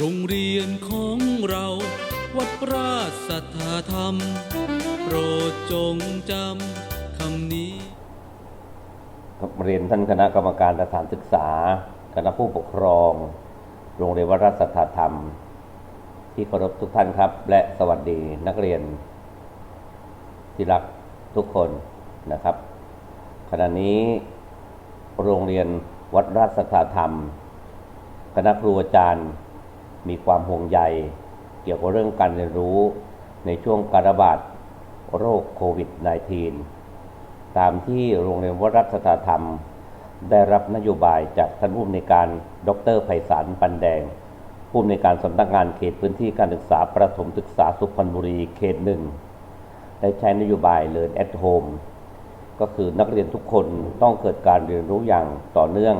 โรงเรียนของเรา วัดราชสัทธาธรรม โปรดจงจำคำนี้ครับเรียนท่านคณะกรรมการสถานศึกษา คณะผู้ปกครอง โรงเรียนวัดราชสัทธาธรรม ที่เคารพทุกท่านครับ และสวัสดีนักเรียน ที่รักทุกคนนะครับ ขณะนี้โรงเรียนวัดราชสัทธาธรรม คณะครูอาจารย์ มีความห่วงใยเกี่ยวกับเรื่องการเรียนรู้ในช่วงการระบาดโรคโควิด -19 ตามที่โรงเรียนวัดรัชธาธรรม ได้รับนโยบายจากท่านผู้อำนวยการดรไพศาลปันแดง ผู้อำนวยการสำนักงานเขตพื้นที่การศึกษาประถมศึกษาสุพรรณบุรีเขตหนึ่งได้ใช้นโยบาย Learn at Home ก็คือนักเรียนทุกคนต้องเกิดการเรียนรู้อย่างต่อเนื่อง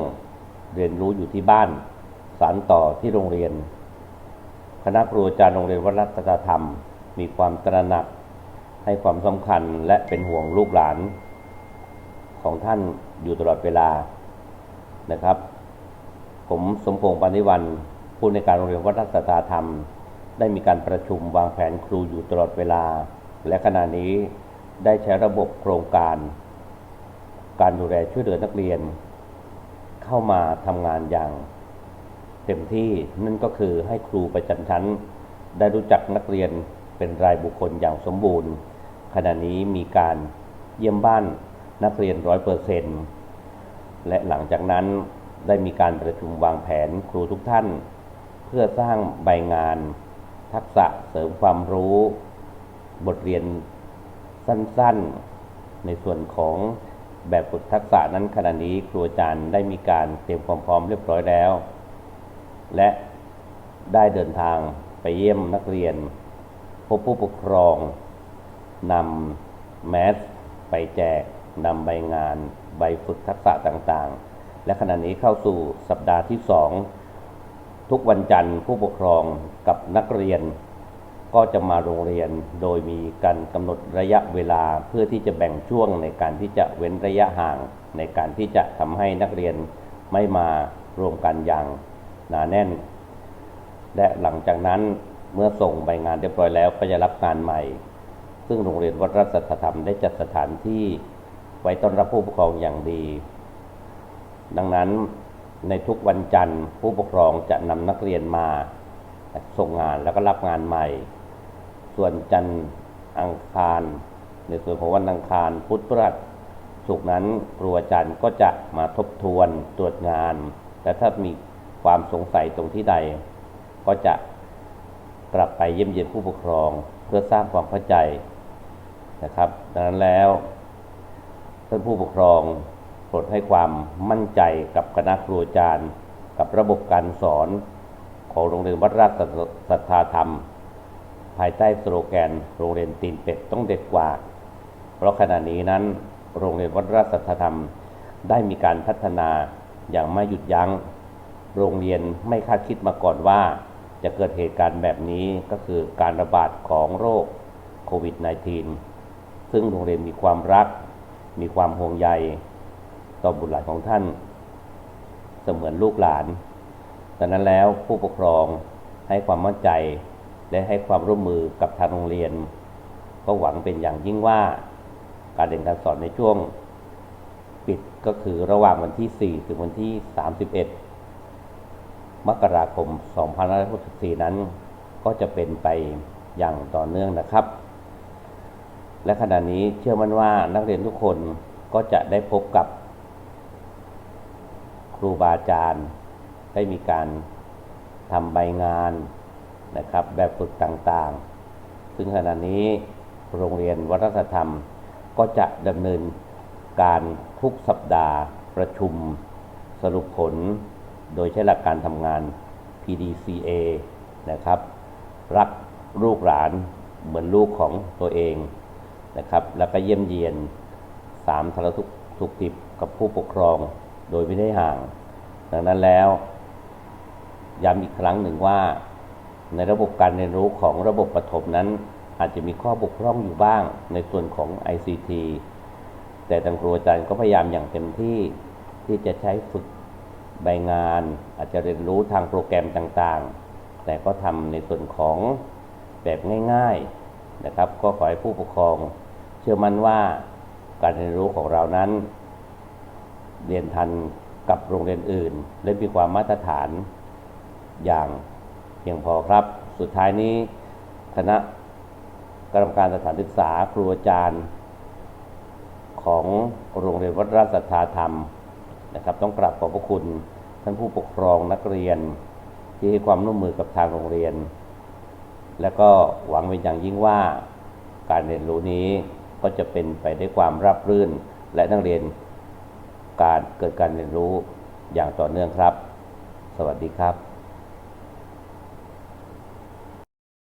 เรียนรู้อยู่ที่บ้าน สานต่อที่โรงเรียน คณะครูอาจารย์โรงเรียนวัดรัตนธรรม มีความตระหนักให้ความสำคัญและเป็นห่วงลูกหลาน ของท่านอยู่ตลอดเวลานะครับ ผมสมพงษ์ปานิวันผู้ในการโรงเรียนวัดรัตนธรรม ได้มีการประชุมวางแผนครูอยู่ตลอดเวลา และขณะนี้ได้ใช้ระบบโครงการ การดูแลช่วยเหลือนักเรียน เข้ามาทำงานอย่าง เต็มที่นั่นก็คือให้ครูประจำชั้น ได้รู้จักนักเรียนเป็นรายบุคคลอย่างสมบูรณ์ ขณะนี้มีการเยี่ยมบ้านนักเรียนร้อยเปอร์เซนต์และหลังจากนั้นได้มีการประชุมวางแผนครูทุกท่าน เพื่อสร้างใบงาน ทักษะเสริมความรู้ บทเรียนสั้นๆ ในส่วนของแบบฝึกทักษะนั้นขณะนี้ครูอาจารย์ได้มีการเตรียมความพร้อมเรียบร้อยแล้ว และได้เดินทางไปเยี่ยมนักเรียน พบผู้ปกครองนำแมสไปแจกนำใบงาน ใบฝึกทักษะต่างๆ และขณะนี้เข้าสู่สัปดาห์ที่สองทุกวันจันทร์ผู้ปกครองกับนักเรียน ก็จะมาโรงเรียนโดยมีการกำหนดระยะเวลาเพื่อที่จะแบ่งช่วงในการที่จะเว้นระยะห่าง ในการที่จะทำให้นักเรียนไม่มารวมกันอย่าง หนาแน่น และหลังจากนั้นเมื่อส่งใบงานเรียบร้อยแล้วก็จะรับงานใหม่ ซึ่งโรงเรียนวัดรัชสัทธรรมได้จัดสถานที่ไว้ต้อนรับผู้ปกครองอย่างดี ดังนั้นในทุกวันจันทร์ผู้ปกครองจะนำนักเรียนมาส่งงานแล้วก็รับงานใหม่ ส่วนจันทร์อังคาร ในส่วนของวันอังคารพุธพฤหัสศุกร์นั้นครูอาจารย์ก็จะมาทบทวนตรวจงาน แต่ถ้ามี ความสงสัยตรงที่ใด ก็จะกลับไปเยี่ยมเยียนผู้ปกครองเพื่อสร้างความเข้าใจนะครับ ดังนั้นแล้วท่านผู้ปกครองโปรดให้ความมั่นใจกับคณะครูอาจารย์ กับระบบการสอนของโรงเรียนวัดราชสัทธาธรรม ภายใต้สโลแกนโรงเรียนตีนเป็ดต้องเด็ดกว่า เพราะขณะนี้นั้น โรงเรียนวัดราชสัทธาธรรมได้มีการพัฒนาอย่างไม่หยุดยัง้ง โรงเรียนไม่คาดคิดมาก่อนว่า จะเกิดเหตุการณ์แบบนี้ก็คือการระบาดของโรคโควิด -19 ซึ่งโรงเรียนมีความรัก มีความห่วงใยต่อบุตรหลานของท่าน เสมือนลูกหลานดังนั้นแล้วผู้ปกครองให้ความมั่นใจและให้ความร่วมมือกับทางโรงเรียน ก็หวังเป็นอย่างยิ่งว่า การเรียนการสอนในช่วง ปิดก็คือระหว่างวันที่ 4 ถึงวันที่ 31 มกราคม 2564 นั้น ก็จะเป็นไปอย่างต่อเนื่องนะครับ และขณะนี้เชื่อมั่นว่านักเรียนทุกคนก็จะได้พบกับครูบาอาจารย์ ได้มีการทำใบงานนะครับ แบบฝึกต่างๆ ซึ่งขณะนี้โรงเรียนวัฒนธรรมก็จะดำเนินการทุกสัปดาห์ประชุมสรุปผล โดยใช้หลักการทำงาน PDCA นะครับ รักลูกหลานเหมือนลูกของตัวเองนะครับ แล้วก็เยี่ยมเยียนสามทารทุกทุกติบกับผู้ปกครองโดยไม่ได้ห่าง ดังนั้นแล้วย้ำอีกครั้งหนึ่งว่า ในระบบการเรียนรู้ของระบบประถมนั้นอาจจะมีข้อบกพร่องอยู่บ้างในส่วนของ ICT แต่ทางครูอาจารย์ก็พยายามอย่างเต็มที่ที่จะใช้ฝึก ใบงาน อาจจะเรียนรู้ทางโปรแกรมต่างๆ แต่ก็ทำในส่วนของแบบง่ายๆนะครับ ก็ขอให้ผู้ปกครอง เชื่อมั่นว่าการเรียนรู้ของเรานั้น เรียนทันกับโรงเรียนอื่น และมีความมาตรฐานอย่างเพียงพอครับ สุดท้ายนี้คณะกรรมการสถานศึกษาครูอาจารย์ ของโรงเรียนวัดราชสัทธาธรรม นะครับ ต้องกราบขอบพระคุณท่านผู้ปกครองนักเรียน ที่ให้ความร่วมมือกับทางโรงเรียน และก็หวังเป็นอย่างยิ่งว่าการเรียนรู้นี้ก็จะเป็นไปด้วยความราบรื่น และนักเรียนการเกิดการเรียนรู้อย่างต่อเนื่องครับ สวัสดีครับ